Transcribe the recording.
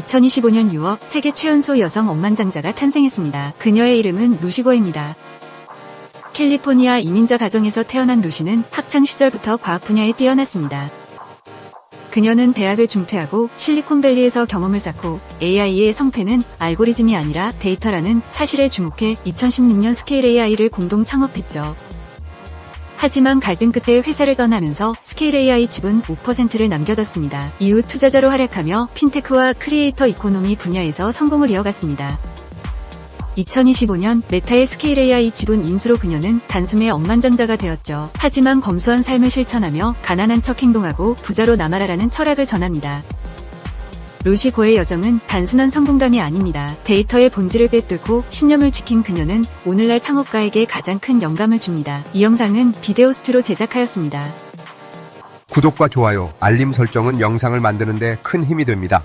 2025년 6월 세계 최연소 여성 억만장자가 탄생했습니다. 그녀의 이름은 루시고입니다. 캘리포니아 이민자 가정에서 태어난 루시는 학창 시절부터 과학 분야에 뛰어났습니다. 그녀는 대학을 중퇴하고 실리콘밸리에서 경험을 쌓고 AI의 성패는 알고리즘이 아니라 데이터라는 사실에 주목해 2016년 스케일 AI를 공동 창업했죠. 하지만 갈등 끝에 회사를 떠나면서 스케일 AI 지분 5%를 남겨뒀습니다. 이후 투자자로 활약하며 핀테크와 크리에이터 이코노미 분야에서 성공을 이어갔습니다. 2025년 메타의 스케일 AI 지분 인수로 그녀는 단숨에 억만장자가 되었죠. 하지만 검소한 삶을 실천하며 가난한 척 행동하고 부자로 남아라라는 철학을 전합니다. 루시고의 여정은 단순한 성공담이 아닙니다. 데이터의 본질을 꿰뚫고 신념을 지킨 그녀는 오늘날 창업가에게 가장 큰 영감을 줍니다. 이 영상은 비데오스트로 제작하였습니다. 구독과 좋아요, 알림 설정은 영상을 만드는데 큰 힘이 됩니다.